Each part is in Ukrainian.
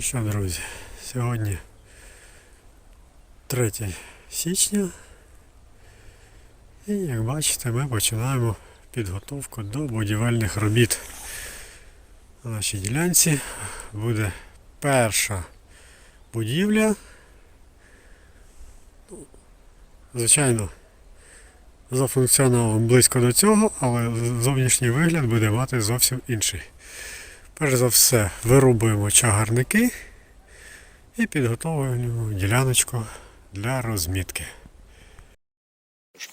Ну що, друзі, сьогодні 3 січня. І як бачите, ми починаємо підготовку до будівельних робіт. На нашій ділянці буде перша будівля. Ну, Звичайно, за функціоналом близько до цього, але зовнішній вигляд буде мати зовсім інший. Перш за все вирубуємо чагарники і підготовуємо діляночку для розмітки.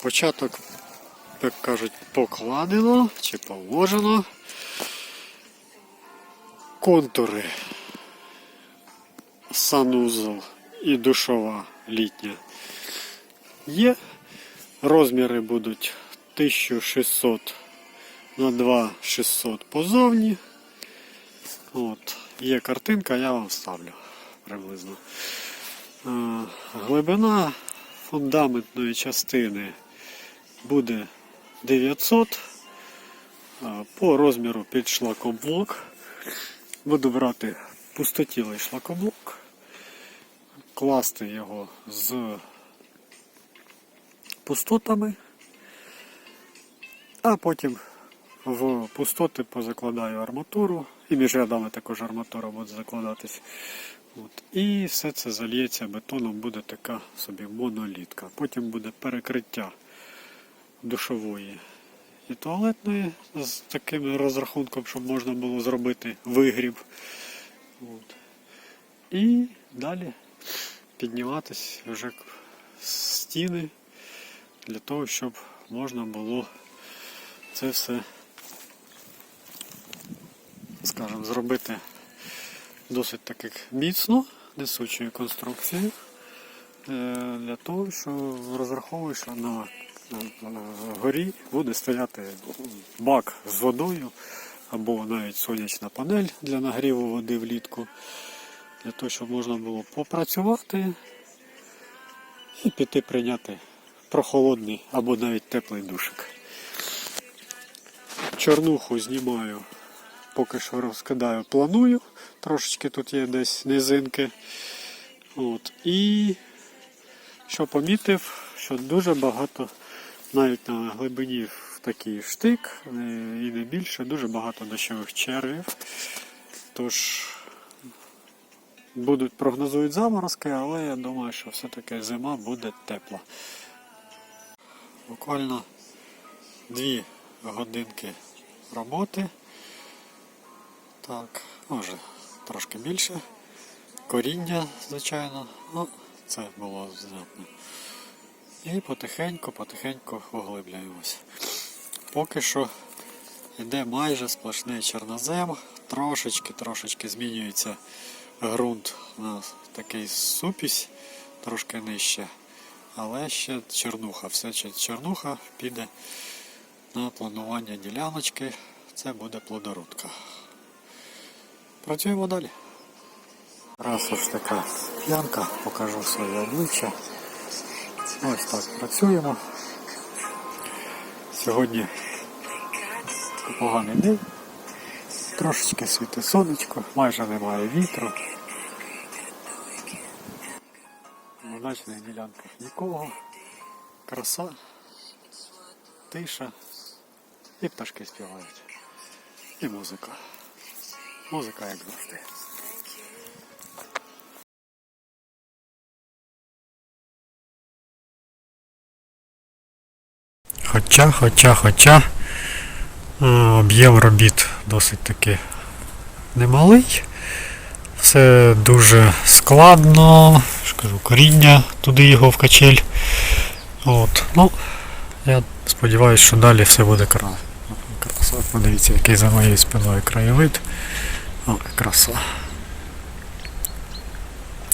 Початок, як кажуть, покладено чи положено. Контури санузел і душова літня є. Розміри будуть 1600 на 2600 позовні. От, є картинка, я вам ставлю приблизно. Е, Глибина фундаментної частини буде 900 е, по розміру під шлакоблок. Буду брати пустотілий шлакоблок, класти його з пустотами, а потім в пустоти позакладаю арматуру, і між рядами також арматура буде закладатись. От. І все це зальється бетоном, буде така собі монолітка. Потім буде перекриття душової і туалетної з таким розрахунком, щоб можна було зробити вигріб. От. І далі підніматись вже стіни для того, щоб можна було це все скажімо, зробити досить таки міцно, несучою конструкцією, е, для того, що на, на горі буде стояти бак з водою або навіть сонячна панель для нагріву води влітку, для того, щоб можна було попрацювати і піти прийняти прохолодний або навіть теплий душик. Чорнуху знімаю поки що розкидаю, планую. Трошечки тут є десь низинки. От. І що помітив, що дуже багато, навіть на глибині в такий штик е, і не більше, дуже багато дощових червів. Тож будуть прогнозують заморозки, але я думаю, що все-таки зима буде тепла. Буквально дві годинки роботи. Так, може трошки більше. Коріння, звичайно, ну, це було знятно. І потихеньку, потихеньку поглибляємось. Поки що йде майже сплошний чорнозем, трошечки, трошечки змінюється ґрунт на такий супісь, трошки нижче. Але ще чорнуха, все ще чорнуха піде на планування діляночки. Це буде плодородка. Працюємо далі. Раз ось така п'янка, покажу своє обличчя. Ось так працюємо. Сьогодні поганий день. Трошечки світить сонечко, майже немає вітру. На дачних ділянках нікого. Краса, тиша і пташки співають. І музика. Музика як завжди. Хоча, хоча, хоча е, об'єм робіт досить таки немалий. Все дуже складно. Кажу, коріння туди його в качель. От. Ну, я сподіваюся, що далі все буде кра- краса. Подивіться, який за моєю спиною краєвид. О, краса.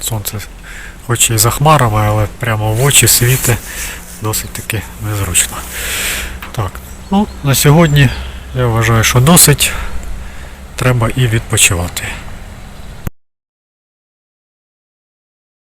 Сонце хоч і за але прямо в очі світи досить таки незручно. Так, ну на сьогодні я вважаю, що досить. Треба і відпочивати.